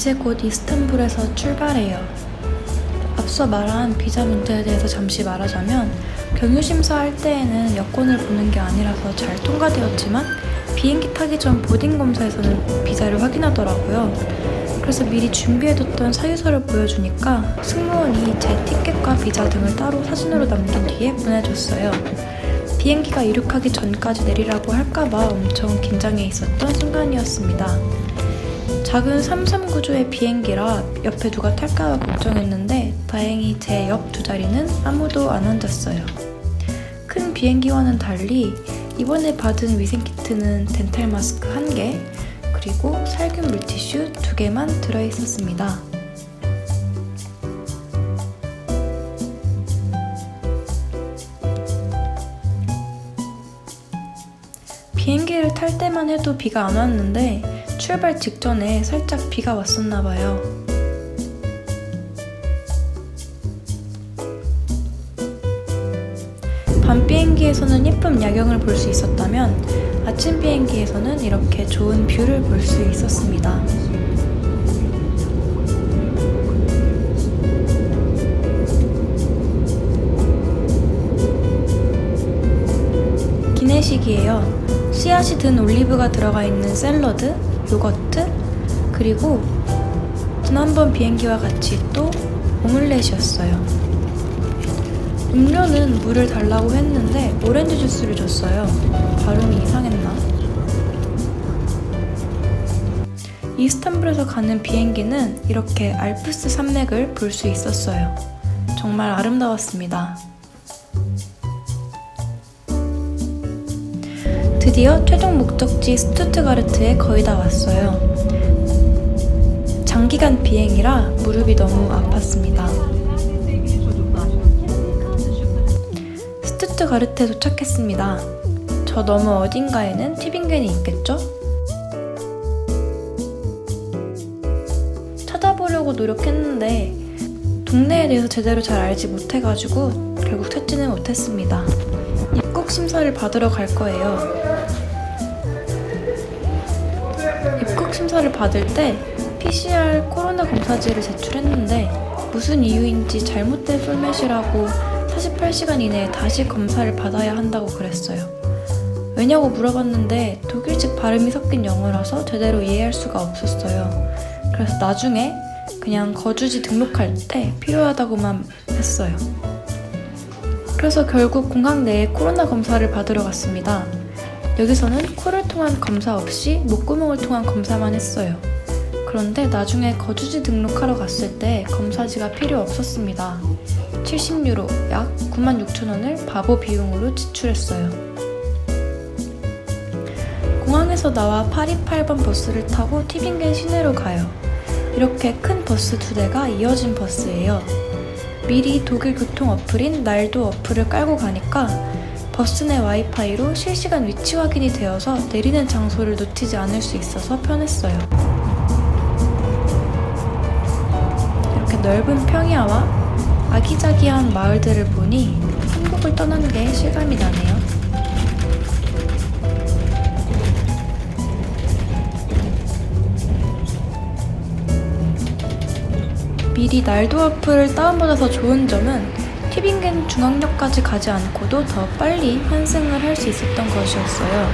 이제 곧 이스탄불에서 출발해요. 앞서 말한 비자 문제에 대해서 잠시 말하자면 경유 심사할 때에는 여권을 보는 게 아니라서 잘 통과되었지만 비행기 타기 전 보딩 검사에서는 비자를 확인하더라고요. 그래서 미리 준비해뒀던 사유서를 보여주니까 승무원이 제 티켓과 비자 등을 따로 사진으로 남긴 뒤에 보내줬어요. 비행기가 이륙하기 전까지 내리라고 할까봐 엄청 긴장해 있었던 순간이었습니다. 작은 339조의 비행기라 옆에 누가 탈까봐 걱정했는데 다행히 제 옆 두 자리는 아무도 안 앉았어요. 큰 비행기와는 달리 이번에 받은 위생 키트는 덴탈 마스크 1개, 그리고 살균 물티슈 2개만 들어있었습니다. 비행기를 탈 때만 해도 비가 안 왔는데 출발 직전에 살짝 비가 왔었나 봐요. 밤 비행기에서는 예쁜 야경을 볼 수 있었다면 아침 비행기에서는 이렇게 좋은 뷰를 볼 수 있었습니다. 기내식이에요. 씨앗이 든 올리브가 들어가 있는 샐러드, 요거트, 그리고 지난번 비행기와 같이 또 오믈렛이었어요. 음료는 물을 달라고 했는데 오렌지 주스를 줬어요. 발음이 이상했나? 이스탄불에서 가는 비행기는 이렇게 알프스 산맥을 볼 수 있었어요. 정말 아름다웠습니다. 드디어 최종 목적지 스투트가르트에 거의 다 왔어요. 장기간 비행이라 무릎이 너무 아팠습니다. 스투트가르트에 도착했습니다. 저 너머 어딘가에는 티빙겐이 있겠죠? 찾아보려고 노력했는데 동네에 대해서 제대로 잘 알지 못해가지고 결국 찾지는 못했습니다. 심사를 받으러 갈 거예요. 입국 심사를 받을 때 PCR 코로나 검사지를 제출했는데 무슨 이유인지 잘못된 풀맷이라고 48시간 이내에 다시 검사를 받아야 한다고 그랬어요. 왜냐고 물어봤는데 독일식 발음이 섞인 영어라서 제대로 이해할 수가 없었어요. 그래서 나중에 그냥 거주지 등록할 때 필요하다고만 했어요. 그래서 결국 공항 내에 코로나 검사를 받으러 갔습니다. 여기서는 코를 통한 검사 없이 목구멍을 통한 검사만 했어요. 그런데 나중에 거주지 등록하러 갔을 때 검사지가 필요 없었습니다. 70유로, 약 96,000원을 바보 비용으로 지출했어요. 공항에서 나와 828번 버스를 타고 티빙겐 시내로 가요. 이렇게 큰 버스 두 대가 이어진 버스예요. 미리 독일 교통 어플인 날도 어플을 깔고 가니까 버스 내 와이파이로 실시간 위치 확인이 되어서 내리는 장소를 놓치지 않을 수 있어서 편했어요. 이렇게 넓은 평야와 아기자기한 마을들을 보니 한국을 떠난 게 실감이 나네요. 미리 날도 어플을 다운받아서 좋은 점은 티빙겐 중앙역까지 가지 않고도 더 빨리 환승을 할 수 있었던 것이었어요.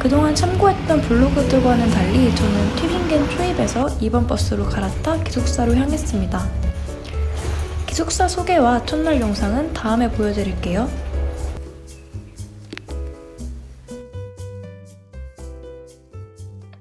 그동안 참고했던 블로그들과는 달리 저는 티빙겐 초입에서 2번 버스로 갈아타 기숙사로 향했습니다. 기숙사 소개와 첫날 영상은 다음에 보여드릴게요.